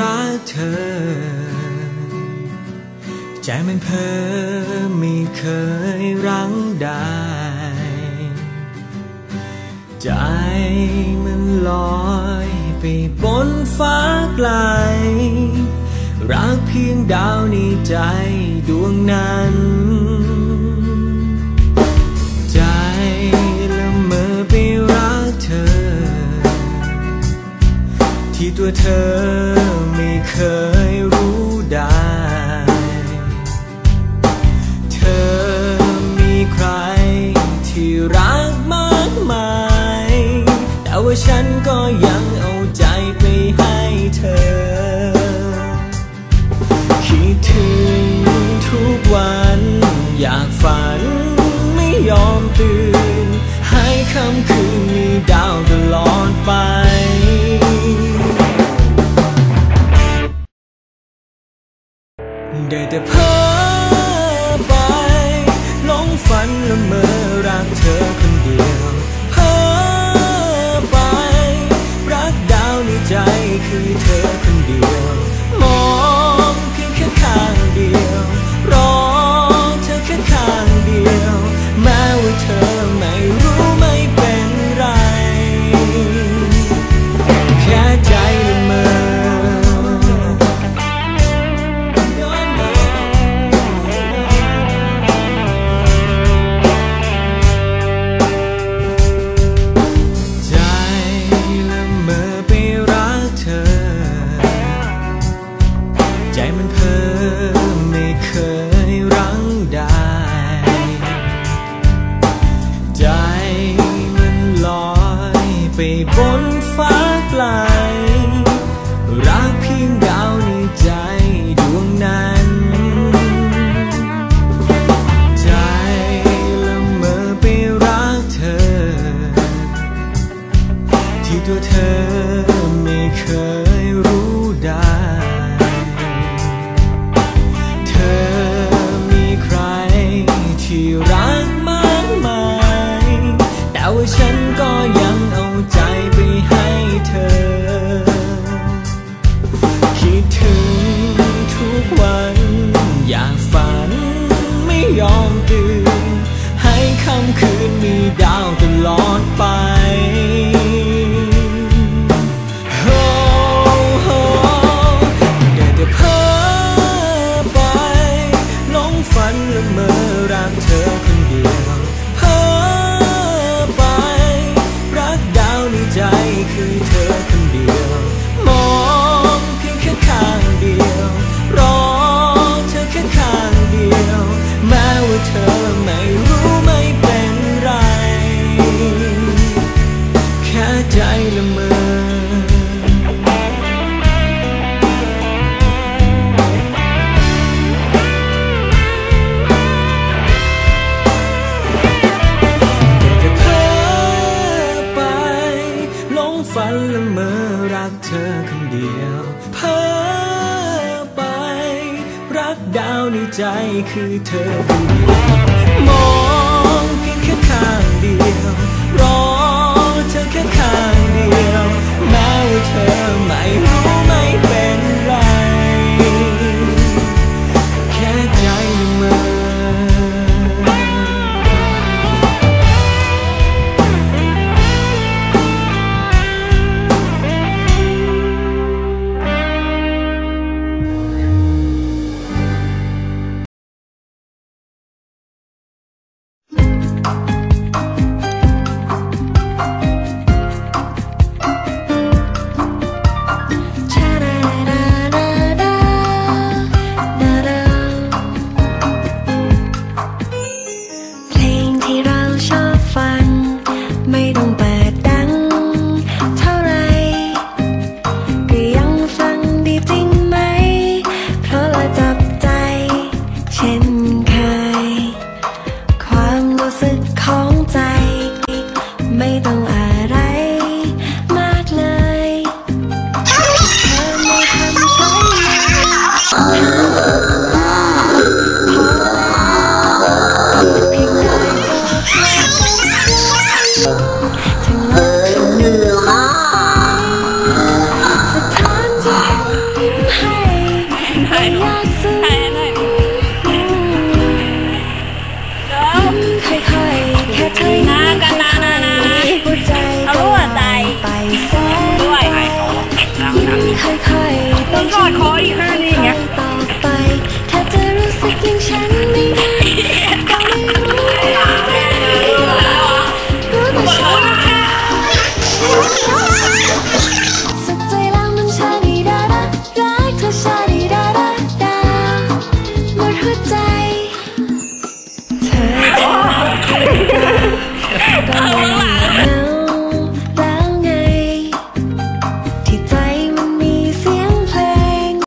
รักเธอ ใจมันเพ้อไม่เคยรั้งได้ ใจมันลอยไปบนฟ้าไกล รักเพียงดาวในใจดวงนั้น เธอไม่เคยรู้ได้ เธอมีใครที่รักมากมาย แต่ว่าฉันก็ยังเอาใจไปให้เธอ คิดถึงทุกวันอยากฝันไม่ยอมตื่น ให้คำคืนมีดาวตลอดไป แต่เพ้อไปหลงฝันละเมอรักเธอ มันเพ้อไม่เคยรั้งได้ ใจมันลอยไปบนฟ้าไกล รักเพียงดาวในใจดวงนั้น ใจละเมอไปรักเธอ ที่ตัวเธอ ฉันก็ยังเอาใจไปให้เธอ คิดถึงทุกวัน อยากฝันไม่ยอมตื่น ให้ค่ำคืนมีดาวตลอดไปโอ้โหได้แต่เพ้อไปหลงฝันละเมอ ฝันละเมอรักเธอคนเดียวเพ้อไป รักดาวในใจคือเธอคนเดียวมองเพียงแค่ข้างเดียว หัวใจ เธอจะรักกัน